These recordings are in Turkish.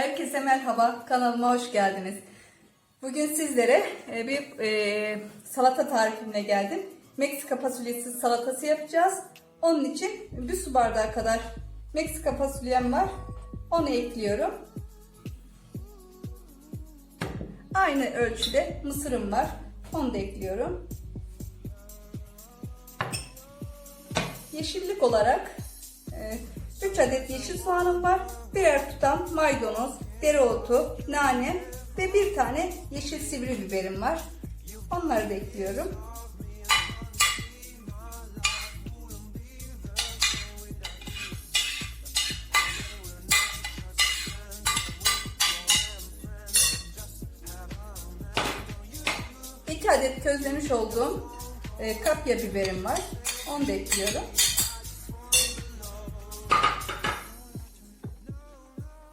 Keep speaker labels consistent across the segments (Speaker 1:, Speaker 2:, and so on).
Speaker 1: Herkese merhaba, kanalıma hoş geldiniz. Bugün sizlere e, bir e, salata tarifine geldim. Meksika fasulyesi salatası yapacağız. Onun için bir su bardağı kadar Meksika fasulyem var. Onu ekliyorum. Aynı ölçüde mısırım var. Onu da ekliyorum. Yeşillik olarak 3 adet yeşil soğanım var. Birer tutam maydanoz, dereotu, nane ve bir tane yeşil sivri biberim var. Onları da ekliyorum. İki adet közlemiş olduğum e, kapya biberim var. Onu da ekliyorum.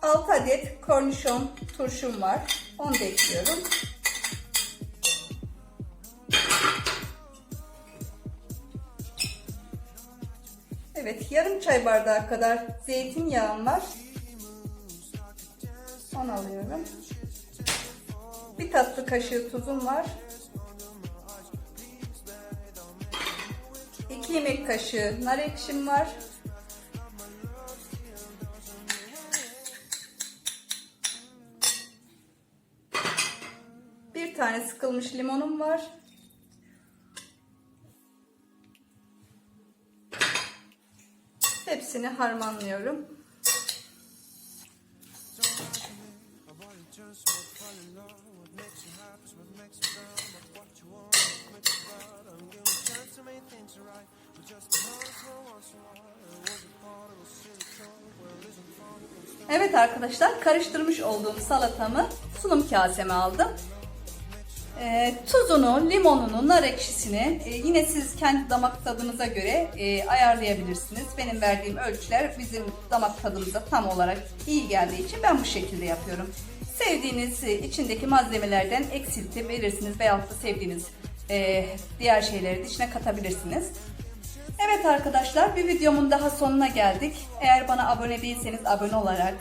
Speaker 1: 6 adet kornişon turşum var. Onu da ekliyorum. Evet, yarım çay bardağı kadar zeytinyağım var. Onu alıyorum. Bir tatlı kaşığı tuzum var. 2 yemek kaşığı nar ekşim var. Tane sıkılmış limonum var. Hepsini harmanlıyorum. Evet arkadaşlar karıştırmış olduğum salatamı sunum kaseme aldım. E, tuzunu, limonunu, nar ekşisini e, yine siz kendi damak tadınıza göre e, ayarlayabilirsiniz. Benim verdiğim ölçüler bizim damak tadımıza tam olarak iyi geldiği için ben bu şekilde yapıyorum. Sevdiğiniz e, içindeki malzemelerden eksiltebilirsiniz veyahut da sevdiğiniz e, diğer şeyleri içine katabilirsiniz. Evet arkadaşlar bir videomun daha sonuna geldik. Eğer bana abone değilseniz abone olarak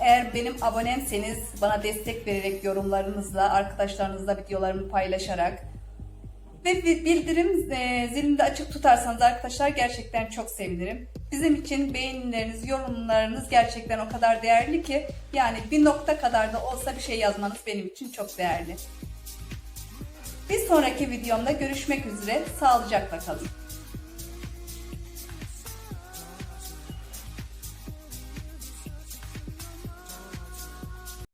Speaker 1: eğer benim abonemseniz bana destek vererek yorumlarınızla, arkadaşlarınızla videolarımı paylaşarak ve bildirim e, zilini de açık tutarsanız arkadaşlar gerçekten çok sevinirim. Bizim için beğenileriniz, yorumlarınız gerçekten o kadar değerli ki yani bir nokta kadar da olsa bir şey yazmanız benim için çok değerli. Bir sonraki videomda görüşmek üzere. Sağlıcakla kalın.